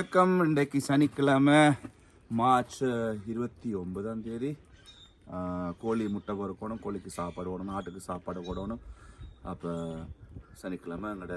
வணக்கம். இன்றைக்கு சனிக்கிழமை மார்ச் இருபத்தி ஒன்பதாம் தேதி. கோழி முட்டை பொறுக்கணும் கோழிக்கு சாப்பாடு ஓடணும் ஆட்டுக்கு சாப்பாடு ஓடணும் அப்போ சனிக்கிழமை எங்களோட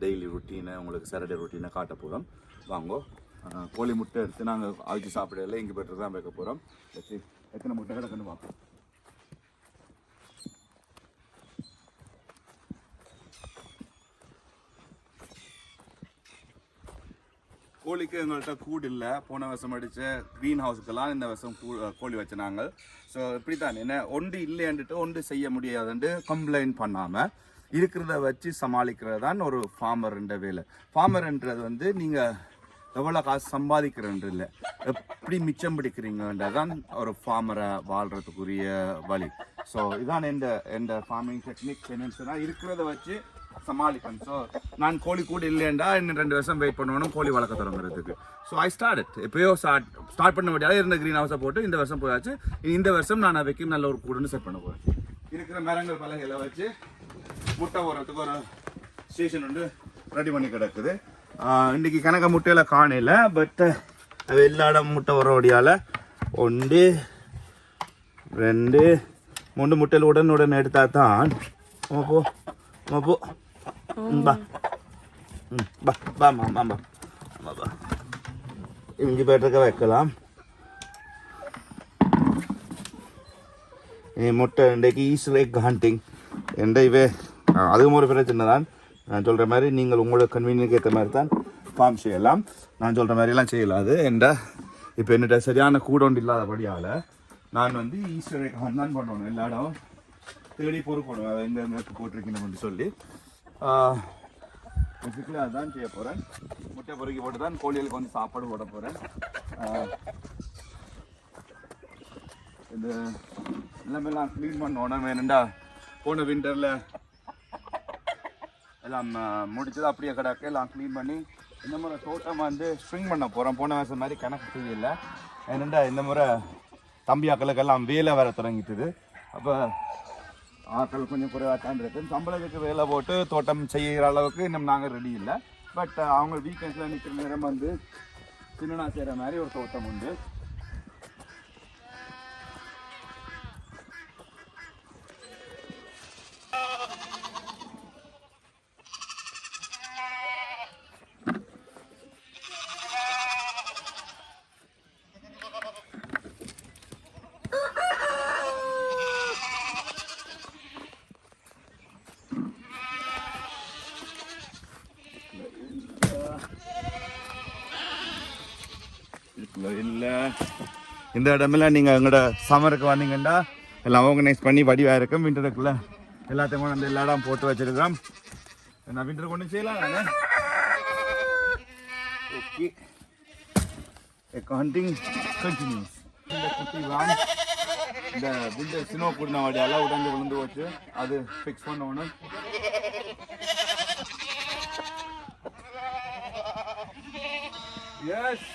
டெய்லி ருட்டீனை உங்களுக்கு சாட்டர்டே ருட்டீனை காட்ட போகிறோம் வாங்கோ. கோழி முட்டை எடுத்து நாங்கள் அவிச்சு சாப்பிடல இங்கே பெற்று தான் வைக்க போகிறோம் எத்தனை முட்டை கிடக்குன்னு பார்ப்போம். கோழிக்கு எங்கள்கிட்ட கூடு இல்லை போன வருஷம் அடித்த க்ரீன் ஹவுஸுக்கெல்லாம் இந்த வருஷம் கூ கோழி வச்சுனாங்க. ஸோ இப்படி தான் என்ன ஒன்று இல்லைன்ட்டு ஒன்று செய்ய முடியாதுன்ட்டு கம்ப்ளைண்ட் பண்ணாமல் இருக்கிறத வச்சு சமாளிக்கிறது தான் ஒரு ஃபார்மர்ன்ற வேலை. ஃபார்மர்ன்றது வந்து நீங்கள் எவ்வளோ காசு சம்பாதிக்கிறன்ற இல்லை எப்படி மிச்சம் பிடிக்கிறீங்கன்றது தான் ஒரு ஃபார்மரை வாழ்கிறதுக்குரிய வழி. ஸோ இதான் எந்த எந்த ஃபார்மிங் டெக்னிக் என்னன்னு சொன்னால் இருக்கிறத வச்சு சமாளிப்பேன் ஸோ நான் கோழி கூட இல்லையண்டா இன்னும் ரெண்டு வருஷம் வெயிட் பண்ணணும் கோழி வளர்க்க தொடங்குறதுக்கு. ஸோ ஐ ஸ்டார்ட் எப்பயோ ஸ்டார்ட் ஸ்டார்ட் பண்ண முடியாது இருந்த க்ரீன் ஹவுஸை போட்டு இந்த வருஷம் போயாச்சு. இந்த வருஷம் நான் அவைக்கு நல்ல ஒரு கூடுன்னு செட் பண்ண போகிறேன் இருக்கிற மரங்கள் பலகைகளை வச்சு முட்டை ஓடுறதுக்கு ஒரு ஸ்டேஷன் வந்து ரெடி பண்ணி கிடக்குது. இன்றைக்கி இன்னைக்கு கணக்க முட்டையில் காணையில் பட் அது எல்லா முட்டை வரோடியால் ஒன்று ரெண்டு மூன்று முட்டையில் உடனுடன் எடுத்தால் தான் ஆமா போ. பா. ம் பா பாமா மாமா ஆமாம் பா. இஞ்சி பேட்டருக்க வைக்கலாம். முட்டை இன்றைக்கு ஈஸ்ட் எக் ஹண்டிங் எந்த இவே அதுவும் ஒரு பிரச்சனை தான் நான் சொல்கிற மாதிரி நீங்கள் உங்களோட கன்வீனியனுக்கு ஏற்ற மாதிரி தான் ஃபார்ம் செய்யலாம். நான் சொல்கிற மாதிரிலாம் செய்யலாம் அது என்ட இப்போ என்னட்ட சரியான கூடோண்டு இல்லாதபடியால் நான் வந்து ஈஸ்டர் தான் பண்ணணும். எல்லா இடம் தேடி பொறுக்கணும். இந்த போட்டிருக்கணும் சொல்லி. பேசிக்கலி அதுதான் செய்ய போகிறேன் முட்டை பொறுக்கி போட்டு தான் கோழிகளுக்கு வந்து சாப்பாடு போட போகிறேன் இந்த எல்லாமெல்லாம் க்ளீன் பண்ணணும் வேணுண்டா போன விண்டரில் எல்லாம் முடிச்சது அப்படியே கிடக்கு எல்லாம் க்ளீன் பண்ணி இந்த முறை தோட்டம் வந்து ஸ்ட்ரிங் பண்ண போகிறோம் போன வருஷம் மாதிரி கணக்கு செய்யலை ஏனெண்டா இந்த முறை தம்பி ஆக்களுக்கெல்லாம் வேலை வர தொடங்கிட்டுது. அப்போ ஆட்கள் கொஞ்சம் குறைவாக தான் இருக்கு. சம்பளத்துக்கு வேலை போட்டு தோட்டம் செய்கிற அளவுக்கு இன்னும் நாங்கள் ரெடி இல்லை. பட் அவங்க வீக்கெண்ட்ஸில் நிற்கிற நேரம் வந்து சின்னனா செய்கிற மாதிரி ஒரு தோட்டம் உண்டு இருக்குல்ல இல்லை இந்த இடமெல்லாம் நீங்கள் எங்களோட சம்மருக்கு வந்தீங்கன்னா எல்லாம் ஆர்கனைஸ் பண்ணி வடிவாக இருக்கும். விண்டருக்குள்ள எல்லாத்தையும் கொண்டு எல்லா இடம் போட்டு வச்சிருக்கிறோம். நான் விண்டர் கொண்டு செய்யலாம் ஓகே ஹண்டிங் கண்டினியூஸ் இந்த குட்டி வான் இந்த விண்டர் சினோ கூடின வடியால் உடஞ்சு விழுந்து போச்சு. அது ஃபிக்ஸ் பண்ணணும் எஸ்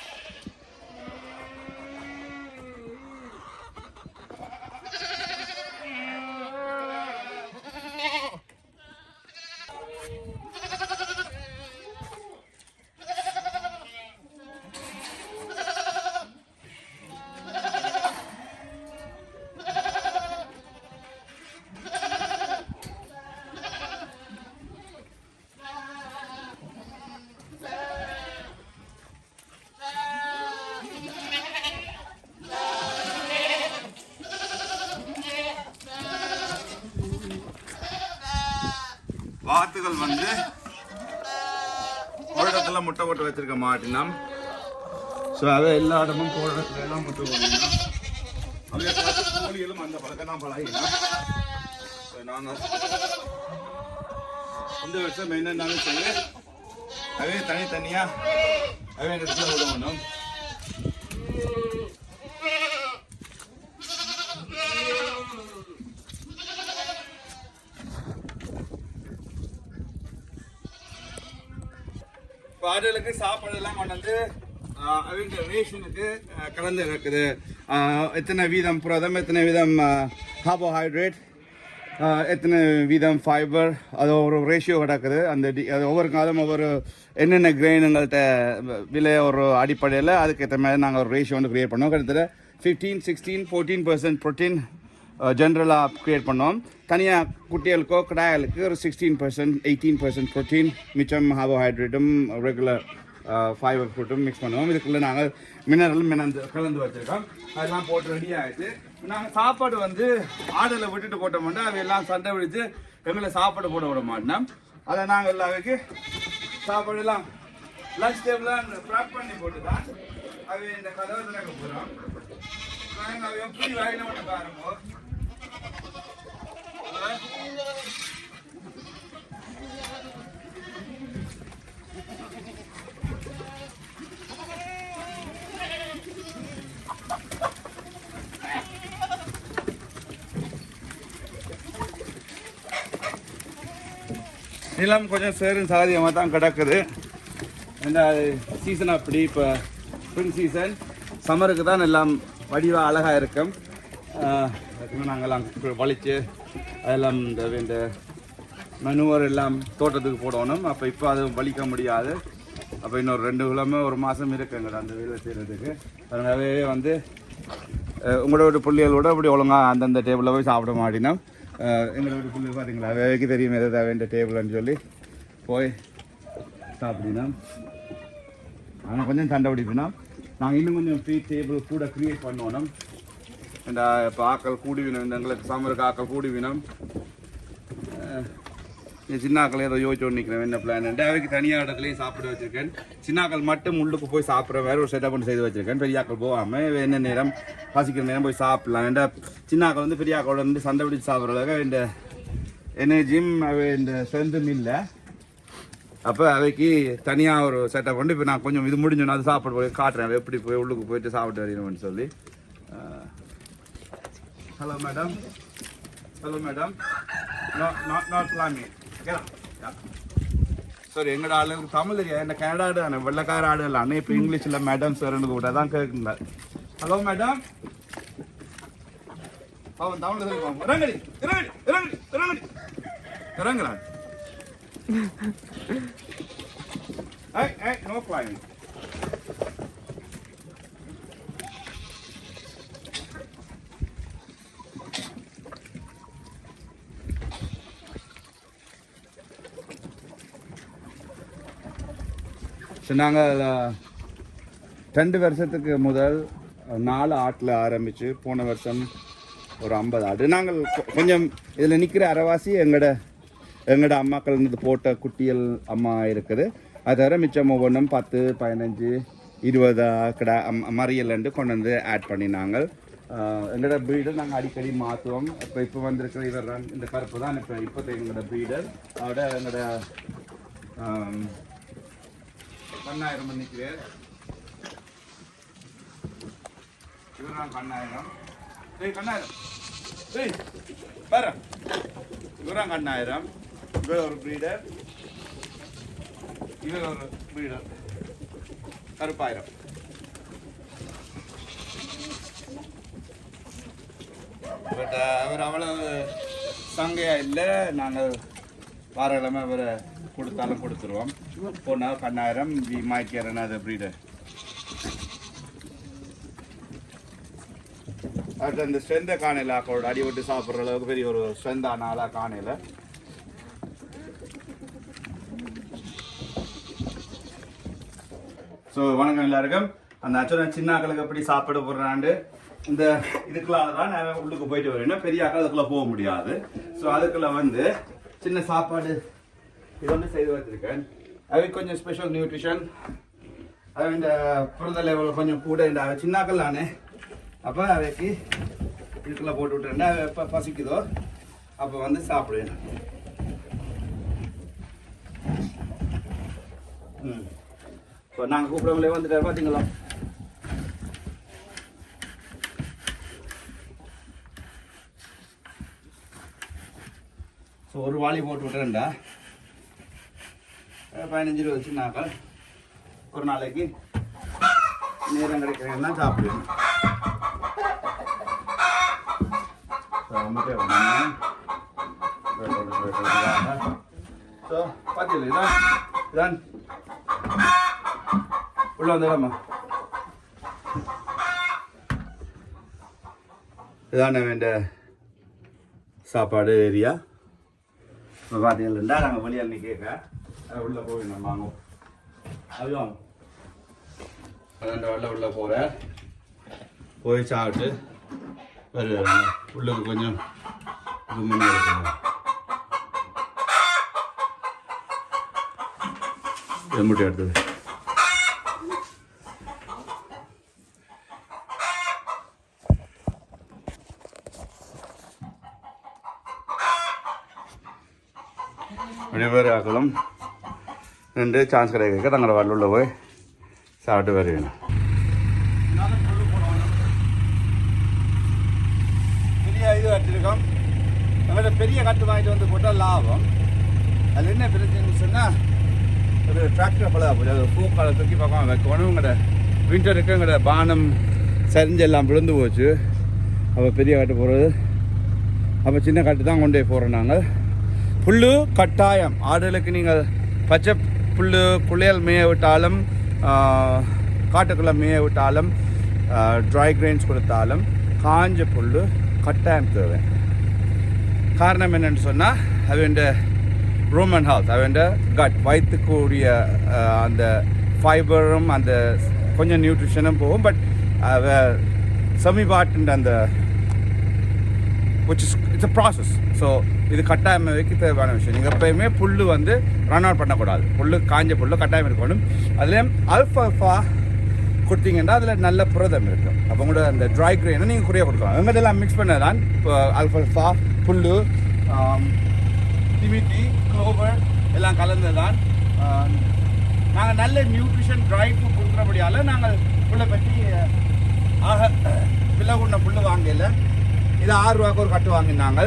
வாத்துகள் வந்து ஒரு இடத்துல முட்டை போட்டு வச்சிருக்க மாட்டினம் ஸோ அதை எல்லா இடமும் போடுற இடத்துல எல்லாம் முட்டை போடணும் அதே பார்த்து கோழிகளும் அந்த பழக்கம் தான் பழகினோம் ஸோ நாங்கள் இந்த வருஷம் என்னென்னாலும் சொல்லி அதே தனித்தனியாக அதே இடத்துல அவங்களுக்கு சாப்பாடு எல்லாம் கொண்டு வந்து அவங்க ரேஷனுக்கு கலந்து இருக்குது. எத்தனை வீதம் புரதம் எத்தனை வீதம் கார்போஹைட்ரேட் எத்தனை வீதம் ஃபைபர் அது ஒரு ரேஷியோ கிடக்குது. அந்த டி அது ஒவ்வொரு காலம் ஒவ்வொரு என்னென்ன கிரெயினுங்கள்ட்ட விலை ஒரு அடிப்படையில் அதுக்கேற்ற மாதிரி நாங்கள் ஒரு ரேஷியோ வந்து க்ரியேட் பண்ணோம் கிட்டத்தட்ட fifteen sixteen fourteen percent protein Uh, ஜென்ரலாக க்ரியேட் பண்ணோம். தனியாக குட்டிகளுக்கோ கடாய்களுக்கு ஒரு sixteen percent eighteen percent protein மிச்சம் ஹார்போஹைட்ரேட்டும் ரெகுலர் ஃபைபர் ஃபுட்டும் மிக்ஸ் பண்ணுவோம். இதுக்குள்ளே நாங்கள் மினரலும் மினந்து கலந்து வச்சுருக்கோம். அதெல்லாம் போட்டு ரெடி ஆகிட்டு நாங்கள் சாப்பாடு வந்து ஆடலை விட்டுட்டு போட்டோம்னா அவை எல்லாம் சண்டை பிடிச்சு எங்களை சாப்பாடு போட விட மாட்டோம். அதை நாங்கள் எல்லாருக்கு சாப்பாடு எல்லாம் லஞ்ச் டேபிளாக ப்ராப் பண்ணி போட்டு தான் அவை இந்த கதவை திறக்க போகிறோம் நாங்கள் எப்படி வாயில மட்டும் பாருங்க. நிலம் கொஞ்சம் சேரும் சாதியமாக தான் கிடக்குது. இந்த சீசன் அப்படி இப்போ ஸ்ப்ரிங் சீசன் சம்மருக்கு தான் எல்லாம் வடிவாக அழகாக இருக்கும். நாங்கள்லாம் வலிச்சு அதெல்லாம் இந்த இந்த மனுவர் எல்லாம் தோட்டத்துக்கு போடணும். அப்போ இப்போ அது வலிக்க முடியாது. அப்போ இன்னொரு ரெண்டு கிழமை ஒரு மாதம் இருக்குங்க அந்த வேலை செய்கிறதுக்கு அதனாலே வந்து உங்களோட பிள்ளைகளோட அப்படி ஒழுங்காக அந்தந்த டேபிளில் போய் சாப்பிட மாட்டினோம். எங்களோட பிள்ளை பார்த்தீங்களா வேலைக்கு தெரியும் எதை வேண்டிய டேபிள்னு சொல்லி போய் சாப்பிடினோம். ஆனால் கொஞ்சம் சண்டை பிடிப்பினோம். நாங்கள் இன்னும் கொஞ்சம் ஃப்ரீ டேபிள் கூட க்ரியேட் பண்ணணும். இந்த இப்போ ஆக்கள் கூடி வினம் இந்த எங்களுக்கு சம்மருக்கு ஆக்கள் கூடி வினம் என் சின்னாக்கள் ஏதோ யோசிச்சு நிற்கிறேன் என்ன பிளான் அவைக்கு தனியாக இடத்துலையும் சாப்பிட வச்சிருக்கேன் சின்னாக்கள் மட்டும் உள்ளுக்கு போய் சாப்பிட்ற வேற ஒரு செட்டப் பண்ணி செய்து வச்சிருக்கேன் பெரியாக்கள் போகாமல் என்ன நேரம் பசிக்கிற நேரம் போய் சாப்பிடலாம் இந்த சின்னாக்கள் வந்து பெரியாக்களோட வந்து சண்டை பிடிச்சி சாப்பிட்றதாக இந்த எனர்ஜியும் அவை இந்த ஸ்ட்ரென்த்தும் இல்லை அப்போ அவைக்கு தனியாக ஒரு செட்டப் பண்ணி இப்போ நான் கொஞ்சம் இது முடிஞ்சோன்னா அது சாப்பிட போய் காட்டுறேன் எப்படி போய் உள்ளுக்கு போயிட்டு சாப்பிட்டு வரணும்னு சொல்லி Hello, madam. Hello, hello madam not madam not not Lammy sir எங்கட ஆளுக்கு தமிழ் தெரியாது என்ன கனடா ஆடு வெள்ளக்கார ஆடு இல்லை அண்ணே இப்போ இங்கிலீஷில் மேடம் சார்னு கூட தான் கேட்குங்க ஹலோ மேடம் அவன் தமிழ் இறங்கடி இறங்கடி இறங்கடி இறங்கடி. இறங்குறான் Hey, hey, no climbing so நாங்கள் ரெண்டு வருஷத்துக்கு முதல் நாலு ஆட்டில் ஆரம்பித்து போன வருஷம் ஒரு ஐம்பது ஆடு. நாங்கள் கொஞ்சம் இதில் நிற்கிற அரைவாசி எங்களோட எங்களோட அம்மாக்கள் இருந்து போட்ட குட்டியல் அம்மா இருக்குது. அது தவிர மிச்சம் ஒவ்வொன்றும் பத்து பதினஞ்சு இருபது கடை மறியல்ண்டு கொண்டு வந்து ஆட் பண்ணினாங்க நாங்கள் எங்களோட ப்ரீடர் நாங்கள் அடிக்கடி மாற்றுவோம் இப்போ இப்போ வந்திருக்கிற இவர் தான் இந்த கருப்பு தான் இப்போ இப்போ எங்களோட ப்ரீடர் அதோட எங்களோட ஆம், கண்ணாயிரம் நிற்கிறேன் இவர் கண்ணாயிரம் டேய் கண்ணாயிரம் டேய் பாரு. இவரான் கண்ணாயிரம் இவர் ஒரு ப்ரீடர் இவர் ஒரு ப்ரீடர் கருப்பாயிரம். பட் அவர் அவ்வளவு சங்கையா இல்லை. நாங்கள் வாரக்கிழமை அவரை கொடுத்தாலும் கொடுத்துருவோம். போனால் கண்ணாயிரம் வி மாய்க்கிறேன் அது ப்ரீடர் அடுத்து அந்த ஸ்ட்ரெந்த காணையில் அக்கோட அடி விட்டு சாப்பிட்ற அளவுக்கு பெரிய ஒரு ஸ்ட்ரெந்தான ஆளாக காணையில். ஸோ வணக்கம் எல்லாருக்கும். அந்த அச்சுரன் சின்ன ஆக்களுக்கு எப்படி சாப்பிட போடுறாண்டு இந்த இதுக்குள்ளால தான் நான் உள்ளுக்கு போயிட்டு வரேன்னா பெரிய ஆக்கள் அதுக்குள்ளே போக முடியாது. ஸோ அதுக்குள்ளே வந்து சின்ன சாப்பாடு இது வந்து செய்து வச்சிருக்கேன் அவை கொஞ்சம் ஸ்பெஷல் நியூட்ரிஷன் அது இந்த புரத லெவல் கொஞ்சம் கூட இந்த சின்னாக்கள் தானே அப்போ அவைக்கு இதுக்குள்ள போட்டு விட்டுறேன் அவை எப்போ பசிக்குதோ அப்போ வந்து சாப்பிடுவேன் ம் இப்போ நாங்கள் கூப்பிடவங்களே வந்துட்டார் பார்த்தீங்களா ஸோ ஒரு வாளி போட்டு விட்டுறேன்டா பதினஞ்சு ரூபா வச்சுனாக்கா ஒரு நாளைக்கு நேரம் கிடைக்கிறேன்னா சாப்பிடுவேன். ஸோ பார்த்தீங்களா இதான் இதான் உள்ள வந்துடாமா இதான் வேண்ட சாப்பாடு ஏரியா. இப்போ பார்த்தீங்கன்னா நாங்கள் வெளியே அன்னைக்கு கேட்க. உள்ளே போய் நம்ம வாங்குவோம் அதுவும் அதான் உள்ள உள்ள போகிறேன் போய் சாப்பிட்டு வருவாங்க உள்ளுக்கு கொஞ்சம் இது பண்ணி எடுக்கணும் எம்பிட்டு எடுத்தது பேர் ஆக்கலாம் ரெண்டு சான்ஸ் கிடைக்க தங்களோட வரல போய் சாப்பிட்டு வருவேன் பெரிய இது வச்சிருக்கோம். நம்மளோட பெரிய கட்டு வாங்கிட்டு வந்து போட்டால் லாபம். அதில் என்ன பிரச்சனைன்னு சொன்னால் ஒரு டிராக்டர் போல போச்சு அது பூக்கால தூக்கி பார்க்காம வைக்கணும். உங்களோட விண்டருக்கு எங்களோட பானம் சரிஞ்செல்லாம் விழுந்து போச்சு. அப்போ பெரிய காட்டு போகிறது அப்போ சின்ன காட்டு தான் கொண்டு போய் போகிறோம் நாங்கள் புல் கட்டாயம். ஆடுகளுக்கு நீங்கள் பச்சை புல்லு குளியல் மேய விட்டாலும் காட்டுக்குள்ளே மேய விட்டாலும் ட்ரை கிரெயின்ஸ் கொடுத்தாலும் காஞ்ச புல்லு கட்டாயம் தேவை. காரணம் என்னென்னு சொன்னால் அவன் ரூமன் ஹெல்த் அவன் கட் வயிற்றுக்குரிய அந்த ஃபைபரும் அந்த கொஞ்சம் நியூட்ரிஷனும் போகும் பட் அவ சமீபாட்டுன்ற அந்த which is it's a process so இது கட்டாயம் வைக்க தேவையான விஷயம். நீங்கள் எப்பயுமே புல் வந்து ரன் அவுட் பண்ணக்கூடாது. புல் காஞ்ச புல் கட்டாயம் இருக்கணும். அதுலேயும் அல்ஃபா கொடுத்தீங்கன்னா அதில் நல்ல புரதம் இருக்கும். அப்போ கூட அந்த ட்ரை கிரெயினை நீங்கள் குறைய கொடுக்கலாம். எங்கள்டெல்லாம் மிக்ஸ் பண்ணதான் இப்போ அல்ஃபல்ஃபா புல் டிமிட்டி க்ளோவர் எல்லாம் கலந்து தான் நாங்கள் நல்ல நியூட்ரிஷன் ட்ரை ஃபுட் கொடுக்குறபடியால் நாங்கள் புல்லை பற்றி ஆக பிள்ளை கொண்ட புல் வாங்கல. இது ஆறு ரூபாய்க்கு ஒரு கட்டு வாங்கினாங்க.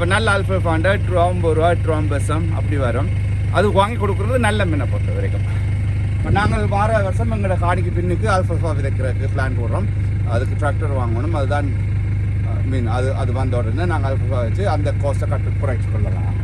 இப்போ நல்ல அல்ஃபல்ஃபாண்ட எட்டு ரூபா ட்ரோம்பசம் அப்படி வரும். அது வாங்கி கொடுக்குறது நல்ல மீனை பொறுத்த வரைக்கும். இப்போ நாங்கள் வார வருஷம் எங்களோட காணிக்கு பின்னுக்கு அல்ஃபல்ஃபா விதைக்கிறதுக்கு பிளான் போடுறோம். அதுக்கு டிராக்டர் வாங்கணும். அதுதான் மீன் அது அது வந்த உடனே நாங்கள் அல்ஃபல்ஃபா வச்சு அந்த கோஸ்ட்டை கட்டு குறைச்சி கொள்ளலாம்.